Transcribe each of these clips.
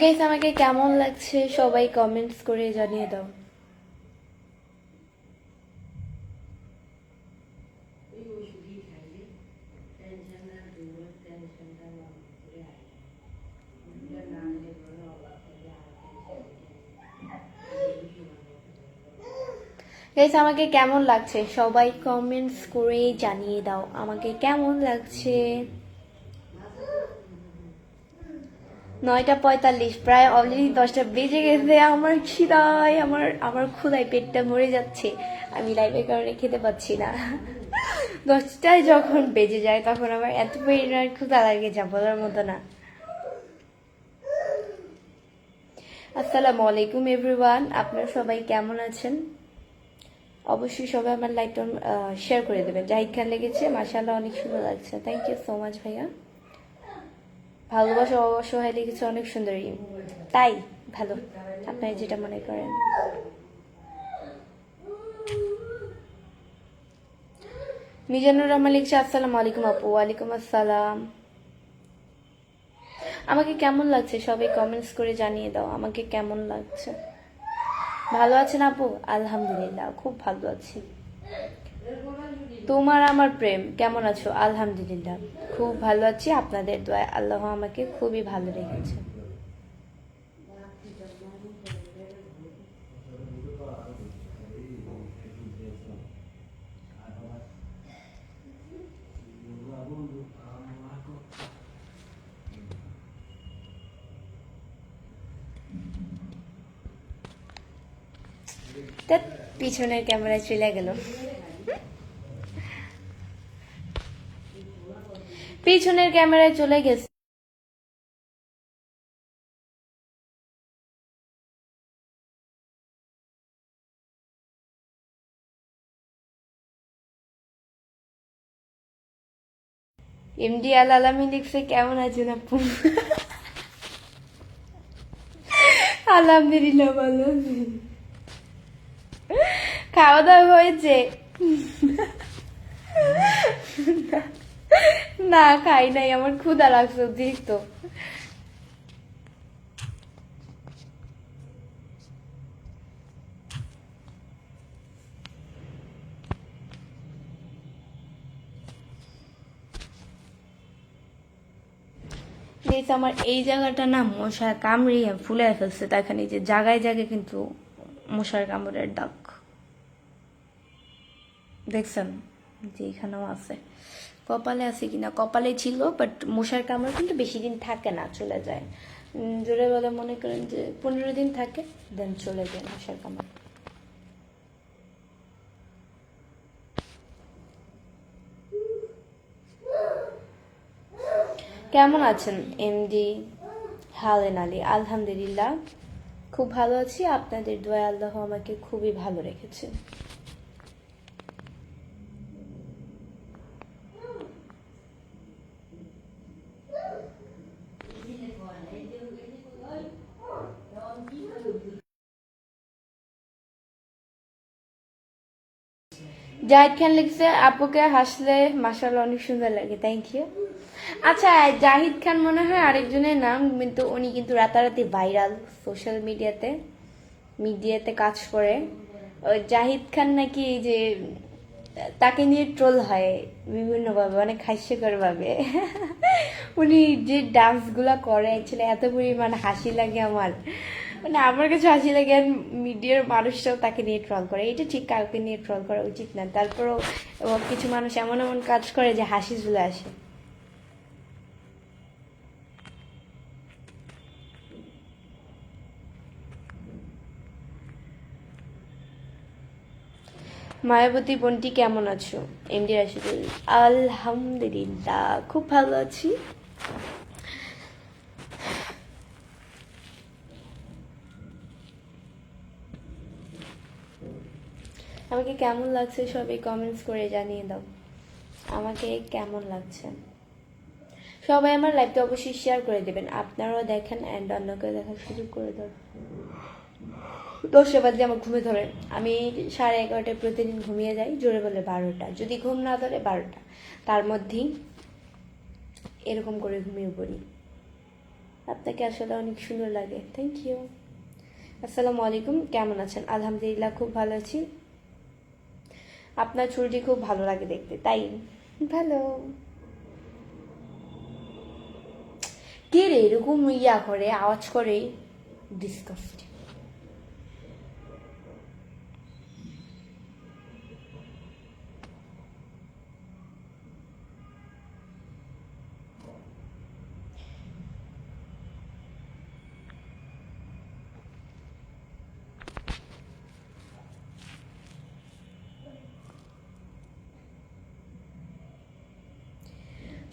Guys আমাকে কেমন লাগছে? সবাই কমেন্টস করে জানিয়ে দাও। গাইস আমাকে কেমন লাগছে? সবাই কমেন্টস করে জানিয়ে দাও। আমাকে কেমন লাগছে? নয়টা পঁয়তাল্লিশ, প্রায় অলরেডি দশটা বেজে গেছে। আমার খিদায়, আমার আমার ক্ষুদায় পেটটা মরে যাচ্ছে। আমি লাইভের কারণে খেতে পাচ্ছি না। দশটায় যখন বেজে যায়, তখন আমার এত পরিমাণ ক্ষুদা লাগে, যা বলার মতো না। আসসালামু আলাইকুম এভরিওয়ান আপনারা সবাই কেমন আছেন? অবশ্যই সবাই আমার লাইভটা শেয়ার করে দেবেন। জাহিদ খান লেগেছে। মাসাল্লাহ অনেক সুন্দর লাগছে। থ্যাংক ইউ সো মাচ ভাইয়া। ভালোবাসা অসহায় লিখেছে অনেক সুন্দরী। তাই ভালো, আপনারা যেটা মনে করেন। মিজানুর রহমান লিখছে, আসসালামু আলাইকুম আপু, ওয়ালাইকুম আসসালাম। আমাকে কেমন লাগছে? সবাই কমেন্টস করে জানিয়ে দাও, আমাকে কেমন লাগছে? ভালো আছেন আপু? আলহামদুলিল্লাহ, খুব ভালো আছি। তোমার আমার প্রেম, কেমন আছো? আলহামদুলিল্লাহ, খুব ভালো আছি। আপনাদের দোয়ায় আল্লাহ আমাকে খুবই ভালো রেখেছে। পিছনের ক্যামেরায় চলে গেল। পিছনের ক্যামেরায় চলে গেছে। এমডি আল আলামি লিখছে, কেমন আছেন আপু? আলহামদুলিল্লাহ ভালো খাওয়া দাওয়া হয়েছে? না, খাই নাই, আমার ক্ষুধা লাগছে, অতিরিক্ত। আমার এই জায়গাটা না মশার কামড়িয়ে ফুলে ফেলছে তাখানে যে জায়গায় জায়গায় কিন্তু মশার কামড়ের দাগ। দেখছেন? যে এখানেও আছে। কপালে আছে কিনা? কপালে ছিল বাট মশার কামড় কিন্তু বেশি দিন থাকে না, চলে যায়। জোরে বলে মনে করেন যে পনেরো দিন থাকে দেন চলে যায় মশার কামড়। কেমন আছেন এমডি হালেন আলী? আলহামদুলিল্লাহ, খুব ভালো আছি। আপনাদের দোয়া আল্লাহ আমাকে খুবই ভালো রেখেছে জাহিদ খান লিখছে, আপুকে হাসলে মাসাল অনেক সুন্দর লাগে থ্যাংক ইউ আচ্ছা জাহিদ খান মনে হয় আরেকজনের নাম, কিন্তু উনি কিন্তু রাতারাতি ভাইরাল সোশ্যাল মিডিয়াতে মিডিয়াতে কাজ করে। জাহিদ খান নাকি যে, তাকে নিয়ে ট্রোল হয় বিভিন্নভাবে, অনেক হাস্যকর ভাবে উনি যে ডান্সগুলো করে অ্যাকচুয়ালি এত পরিমাণ হাসি লাগে আমার। মানে আমার কাছে হাসি লাগে আর মিডিয়ার মানুষরাও তাকে নিয়ে ট্রল করে। এটা ঠিক, কাউকে নিয়ে ট্রল করা উচিত না। তারপরেও কিছু মানুষ এমন এমন কাজ করে যে হাসি চলে আসে। মায়াবতী বোনটি কেমন আছো? এমডি রাশিদুল। আলহামদুলিল্লাহ, খুব ভালো আছি। আমাকে কেমন লাগছে সবাই কমেন্টস করে জানিয়ে দাও। আমাকে কেমন লাগছে? সবাই আমার লাইভটা অবশ্যই শেয়ার করে দেবেন। আপনারাও দেখেন অ্যান্ড অন্যকে দেখার সুযোগ করে দেন দশটা বাজে আমার ঘুমে ধরে। আমি সাড়ে এগারোটায় প্রতিদিন ঘুমিয়ে যাই, জোরে বলে বারোটা। যদি ঘুম না ধরে, বারোটা। তার মধ্যেই এরকম করে ঘুমিয়ে পড়ি। আপনাকে আসলে অনেক সুন্দর লাগে। থ্যাংক ইউ আসসালামু আলাইকুম। কেমন আছেন? আলহামদুলিল্লাহ, খুব ভালো আছি। আপনার চুলটি খুব ভালো লাগে দেখতে তাই? ভালো। কে রে এরকম ইয়া করে আওয়াজ করে? ডিসকাস্ট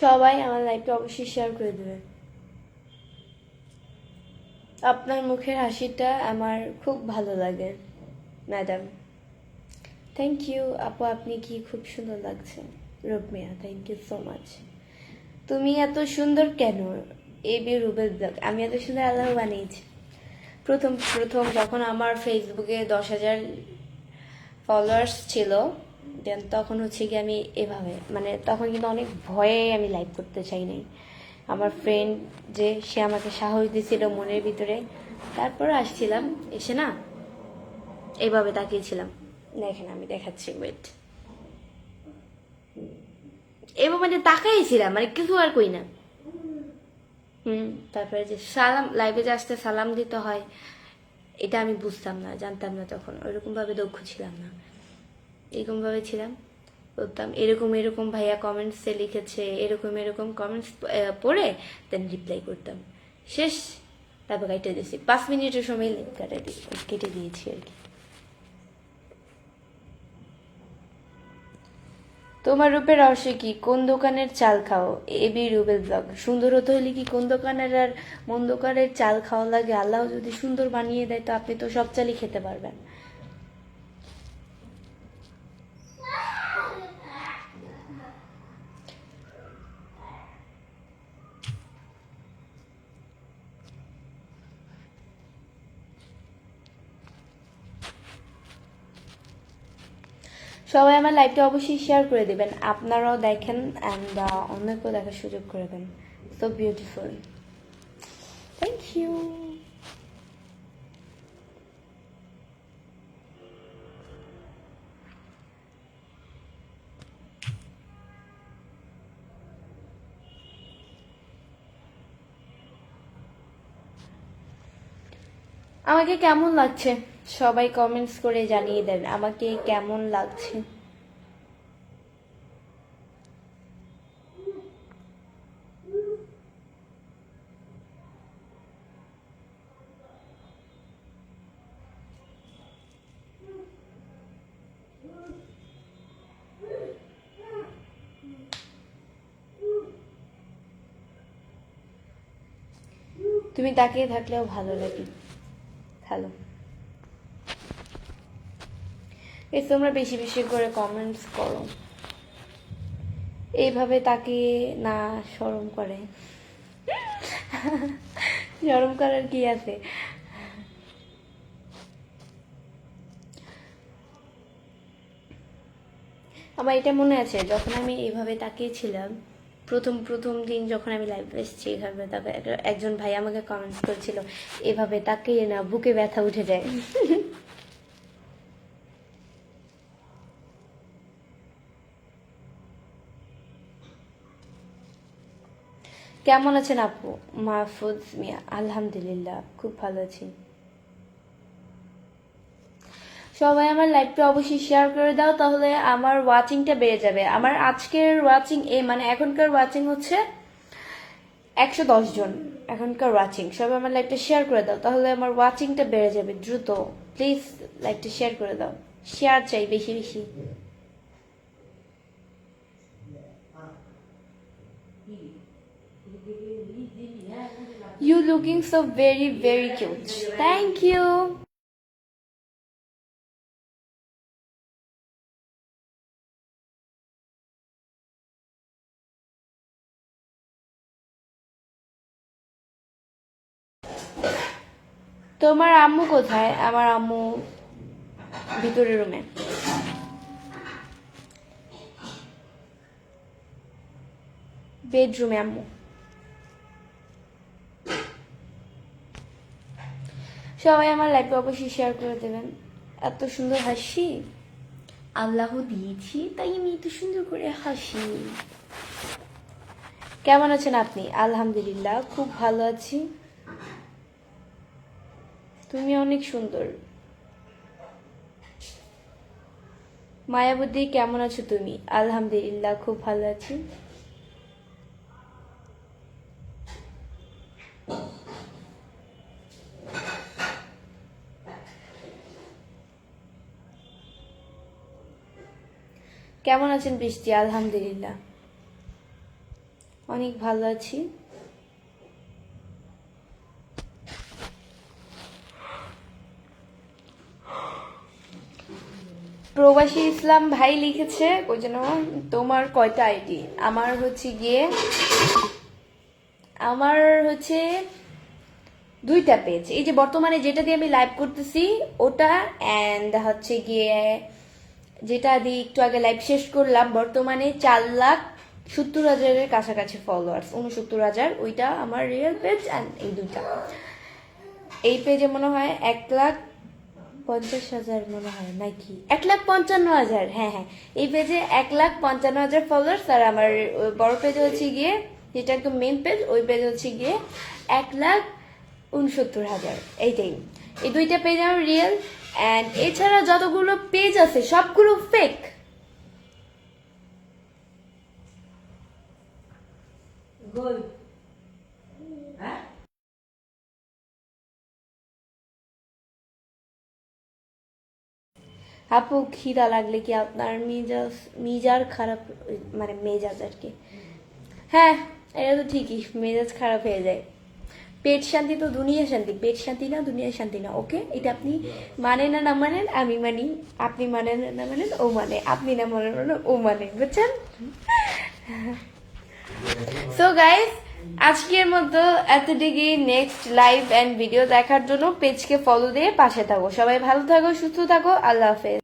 সবাই আমার লাইভটা অবশ্যই শেয়ার করে দেবেন আপনার মুখের হাসিটা আমার খুব ভালো লাগে ম্যাডাম থ্যাংক ইউ আপু, আপনি কি খুব সুন্দর লাগছে? Rukmiya thank you so much তুমি এত সুন্দর কেন? এ বি রুবেল ব্লগ আমি এত সুন্দর আল্লাহ বানিয়েছি। প্রথম প্রথম যখন আমার ফেসবুকে দশ হাজার ফলোয়ার্স ছিল দেন তখন হচ্ছে কি আমি এভাবে মানে তখন কিন্তু অনেক ভয়ে আমি লাইভ করতে চাই নাই। আমার ফ্রেন্ড যে, সে আমাকে সাহস দিয়েছিল মনের ভিতরে। তারপর আসছিলাম, এসে না এভাবে তাকিয়েছিলাম। দেখেন আমি দেখাচ্ছি ওয়েট এবার মানে তাকাইছিলাম মানে কিছু আর কই না। হুম, তারপরে যে সালাম লাইভে যে আসতে সালাম দিতে হয়, এটা আমি বুঝতাম না, জানতাম না তখন। ওইরকম ভাবে দক্ষ ছিলাম না। এরকম ভাবে ছিলাম। বলতাম, এরকম এরকম ভাইয়া কমেন্টসে লিখেছে, এরকম এরকম কমেন্টস পড়ে দেন রিপ্লাই করতাম। শেষ, তারপর কেটে দিয়েছি। পাঁচ মিনিটের সময় কাটা দিয়ে কেটে দিয়েছি আর কি। তোমার রূপের রহস্য কি কোন দোকানের চাল খাও? এবি রুবেল ব্লগ। সুন্দর হতে হলে কি কোন দোকানের আর মন দোকানের চাল খাওয়া লাগে? আল্লাহ যদি সুন্দর বানিয়ে দেয়, তো আপনি তো সব চালই খেতে পারবেন। সবাই আমার লাইভটা অবশ্যই শেয়ার করে দেবেন। আপনারাও দেখেন অ্যান্ড অন্যকেও দেখার সুযোগ করে দেন। সো বিউটিফুল থ্যাংক ইউ আমাকে কেমন লাগছে? সবাই কমেন্টস করে জানিয়ে দেন আমাকে কেমন লাগছে। তুমি তাকিয়ে থাকলেও ভালো লাগে। হ্যালো এই তোমরা বেশি বেশি করে কমেন্টস করো। এইভাবে তাকে না শরম করে। শরম করার কি আছে? আমার এটা মনে আছে, যখন আমি এইভাবে তাকিয়েছিলাম, প্রথম প্রথম দিন যখন আমি লাইভ এসেছি এভাবে তারপরে একজন ভাই আমাকে কমেন্টস করেছিল, এভাবে তাকিয়ে না, বুকে ব্যথা উঠে যায়। কেমন আছেন আপু? মাহফুজ মিয়া, আলহামদুলিল্লাহ, খুব ভালো আছি। সবাই আমার লাইভটা অবশ্যই শেয়ার করে দাও, তাহলে আমার ওয়াচিংটা বেড়ে যাবে। আমার আজকের ওয়াচিং এ মানে এখনকার ওয়াচিং হচ্ছে একশো দশ জন এখনকার ওয়াচিং সবাই আমার লাইভটা শেয়ার করে দাও, তাহলে আমার ওয়াচিংটা বেড়ে যাবে দ্রুত। প্লিজ লাইভটা শেয়ার করে দাও। শেয়ার চাই বেশি বেশি। You looking so very very cute. Thank you. তোমার আম্মু কোথায় আমার আম্মু ভিতরের রুমে বেডরুমে আম্মু সবাই আমার লাইফে অবশ্যই শেয়ার করে দেবেন। এত সুন্দর হাসি। আল্লাহ দিয়েছি তাই আমি এত সুন্দর করে হাসি। কেমন আছেন আপনি? আলহামদুলিল্লাহ খুব ভালো আছি। তুমি অনেক সুন্দর। মায়াবতী কেমন আছো তুমি? আলহামদুলিল্লাহ খুব ভালো আছি। কেমন আছেন বৃষ্টি? আলহামদুলিল্লাহ। অনেক ভালো আছি। প্রবাসী ইসলাম ভাই লিখেছে, ওই জন্য তোমার কয়টা আইডি? আমার হচ্ছে গিয়ে, আমার হচ্ছে দুইটা পেজ এই যে বর্তমানে যেটা দিয়ে আমি লাইভ করতেছি, ওটা অ্যান্ড হচ্ছে গিয়ে যেটা দিয়ে একটু আগে লাইভ শেষ করলাম, বর্তমানে চার লাখ সত্তর হাজারের কাছাকাছি ফলোয়ার্স উনসত্তর হাজার। ওইটা আমার রিয়েল পেজ অ্যান্ড এই দুইটা। এই পেজে মনে হয় এক লাখ পঞ্চাশ হাজার মনে হয়, নাকি? এক লাখ পঞ্চান্ন হাজার হ্যাঁ হ্যাঁ। এই পেজে এক লাখ পঞ্চান্ন হাজার ফলোয়ার্স আর আমার বড় পেজে হচ্ছে গিয়ে, যেটা একদম মেন পেজ ওই পেজ হচ্ছে গিয়ে এক লাখ উনসত্তর হাজার। এইটাই। এই দুইটা পেজ আমার রিয়েল অ্যান্ড এছাড়া যতগুলো পেজ আছে সবগুলো ফেক হ্যাঁ? আপু খিদা লাগলে কি আপনার মেজাজ মিজার খারাপ মানে মেজাজ আর কি। হ্যাঁ এটা তো ঠিকই মেজাজ খারাপ হয়ে যায়। পেট শান্তি তো দুনিয়া শান্তি, পেট শান্তি না, দুনিয়া শান্তি না ওকে এটা আপনি মানেন না না মানেন, আমি মানি, আপনি মানেন না না মানেন, ও মানে আপনি না মানেন ও মানে বুঝছেন? সো গাইস আজকের মতো এতটুকুই নেক্সট লাইভ অ্যান্ড ভিডিও দেখার জন্য পেজকে ফলো দিয়ে পাশে থাকো। সবাই ভালো থাকো, সুস্থ থাকো, আল্লাহ হাফেজ।